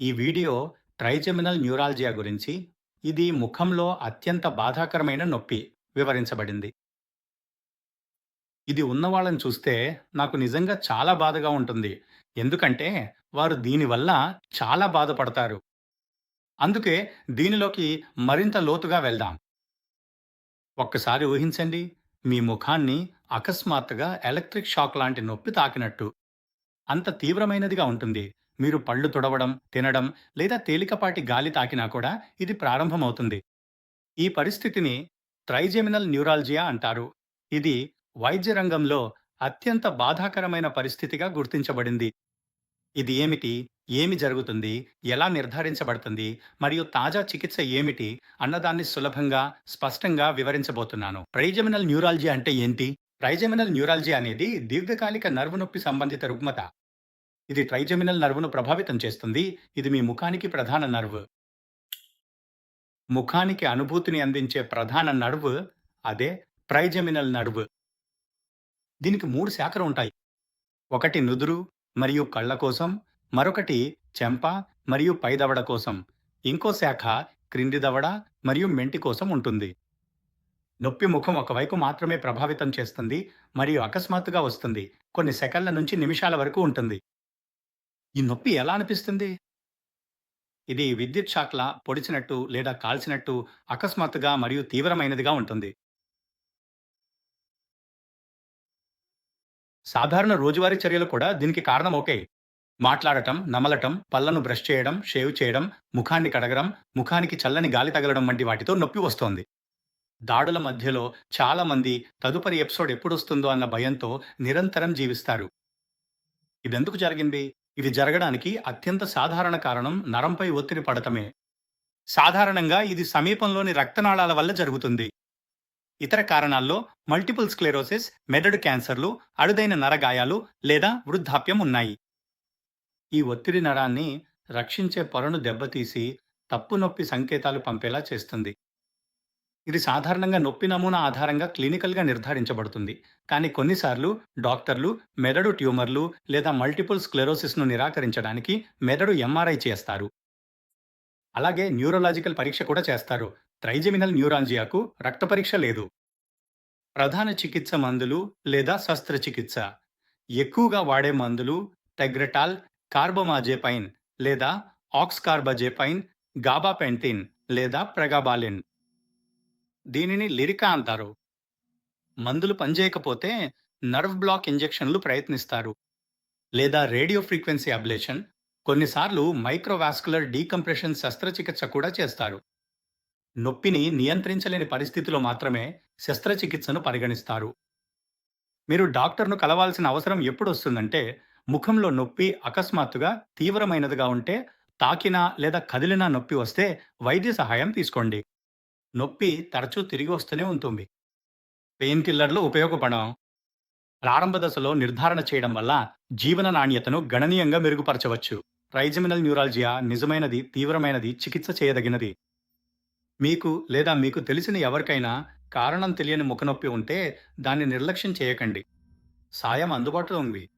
ఈ video trigeminal neuralgia గురించి ఇది ముఖంలో అత్యంత బాధాకరమైన నొప్పి వివరించబడింది. ఇది ఉన్నవాళ్ళని చూస్తే నాకు నిజంగా చాలా బాధగా ఉంటుంది. ఎందుకంటే వారు దీనివల్ల చాలా బాధపడతారు. అందుకే దీనిలోకి మరింత లోతుగా వెళ్దాం. ఒక్కసారి ఊహించండి మీ ముఖాన్ని అకస్మాత్తుగా ఎలక్ట్రిక్ షాక్ లాంటి నొప్పి తాకినట్టు. అంత తీవ్రమైనదిగా ఉంటుంది. మీరు పళ్ళు తుడవడం తినడం లేదా తేలికపాటి గాలి తాకినా కూడా ఇది ప్రారంభమవుతుంది. ఈ పరిస్థితిని ట్రైజెమినల్ న్యూరాలజియా అంటారు. ఇది వైద్య రంగంలో అత్యంత బాధాకరమైన పరిస్థితిగా గుర్తించబడింది. ఇది ఏమిటి? ఏమి జరుగుతుంది? ఎలా నిర్ధారించబడుతుంది? మరియు తాజా చికిత్స ఏమిటి? అన్నదాన్ని సులభంగా స్పష్టంగా వివరించబోతున్నాను. ట్రైజెమినల్ న్యూరాలజీ అంటే ఏంటి? ట్రైజెమినల్ న్యూరాలజీ అనేది దీర్ఘకాలిక నర్వు నొప్పి సంబంధిత రుగ్మత. ఇది ట్రైజెమినల్ నర్వును ప్రభావితం చేస్తుంది. ఇది మీ ముఖానికి ప్రధాన నర్వ్. ముఖానికి అనుభూతిని అందించే ప్రధాన నర్వ్ అదే ట్రైజెమినల్ నర్వ్. దీనికి మూడు శాఖలు ఉంటాయి. ఒకటి నుదురు మరియు కళ్ళ కోసం మరొకటి చెంప మరియు పై దవడ కోసం. ఇంకో శాఖ క్రింది దవడ మరియు మెంటి కోసం ఉంటుంది. నొప్పి ముఖం ఒకవైపు మాత్రమే ప్రభావితం చేస్తుంది మరియు అకస్మాత్తుగా వస్తుంది. కొన్ని సెకన్ల నుంచి నిమిషాల వరకు ఉంటుంది. ఈ నొప్పి ఎలా అనిపిస్తుంది? ఇది విద్యుత్ షాక్లా పొడిచినట్టు లేదా కాల్చినట్టు అకస్మాత్తుగా మరియు తీవ్రమైనదిగా ఉంటుంది. సాధారణ రోజువారీ చర్యలు కూడా దీనికి కారణం ఓకే మాట్లాడటం నమలటం పళ్ళను బ్రష్ చేయడం షేవ్ చేయడం ముఖాన్ని కడగడం ముఖానికి చల్లని గాలి తగలడం వంటి వాటితో నొప్పి వస్తోంది. దాడుల మధ్యలో చాలామంది తదుపరి ఎపిసోడ్ ఎప్పుడొస్తుందో అన్న భయంతో నిరంతరం జీవిస్తారు. ఇదెందుకు జరిగింది? ఇది జరగడానికి అత్యంత సాధారణ కారణం నరంపై ఒత్తిడి పడటమే. సాధారణంగా ఇది సమీపంలోని రక్తనాళాల వల్ల జరుగుతుంది. ఇతర కారణాల్లో మల్టిపుల్ స్క్లెరోసిస్ మెదడు క్యాన్సర్లు అరుదైన నరగాయాలు లేదా వృద్ధాప్యం ఉన్నాయి. ఈ ఒత్తిడి నరాన్ని రక్షించే పొరను దెబ్బతీసి తప్పు నొప్పి సంకేతాలు పంపేలా చేస్తుంది. ఇది సాధారణంగా నొప్పి నమూనా ఆధారంగా క్లినికల్గా నిర్ధారించబడుతుంది. కానీ కొన్నిసార్లు డాక్టర్లు మెదడు ట్యూమర్లు లేదా మల్టిపుల్ స్క్లెరోసిస్ను నిరాకరించడానికి మెదడు ఎంఆర్ఐ చేస్తారు. అలాగే న్యూరోలాజికల్ పరీక్ష కూడా చేస్తారు. ట్రైజెమినల్ న్యూరాంజియాకు రక్త పరీక్ష లేదు. ప్రధాన చికిత్స మందులు లేదా శస్త్రచికిత్స. ఎక్కువగా వాడే మందులు టెగ్రెటాల్ కార్బోమాజేపైన్ లేదా ఆక్స్కార్బజేపైన్ గాబాపెంటిన్ లేదా ప్రెగాబాలిన్. దీనిని లిరికా అంటారు. మందులు పనిచేయకపోతే నర్వ్ బ్లాక్ ఇంజెక్షన్లు ప్రయత్నిస్తారు. లేదా రేడియో ఫ్రీక్వెన్సీ అబ్లేషన్ కొన్నిసార్లు మైక్రోవాస్కులర్ డీకంప్రెషన్ శస్త్రచికిత్స కూడా చేస్తారు. నొప్పిని నియంత్రించలేని పరిస్థితిలో మాత్రమే శస్త్రచికిత్సను పరిగణిస్తారు. మీరు డాక్టర్ను కలవాల్సిన అవసరం ఎప్పుడు వస్తుందంటే ముఖంలో నొప్పి అకస్మాత్తుగా తీవ్రమైనదిగా ఉంటే తాకినా లేదా కదిలినా నొప్పి వస్తే వైద్య సహాయం తీసుకోండి. నొప్పి తరచూ తిరిగి వస్తూనే ఉంటుంది. పెయిన్ కిల్లర్లు ఉపయోగపడం ప్రారంభ దశలో నిర్ధారణ చేయడం వల్ల జీవన నాణ్యతను గణనీయంగా మెరుగుపరచవచ్చు. ట్రైజమినల్ న్యూరాలజియా నిజమైనది తీవ్రమైనది చికిత్స చేయదగినది. మీకు లేదా మీకు తెలిసిన ఎవరికైనా కారణం తెలియని ముఖనొప్పి ఉంటే దాన్ని నిర్లక్ష్యం చేయకండి. సాయం అందుబాటులో ఉంది.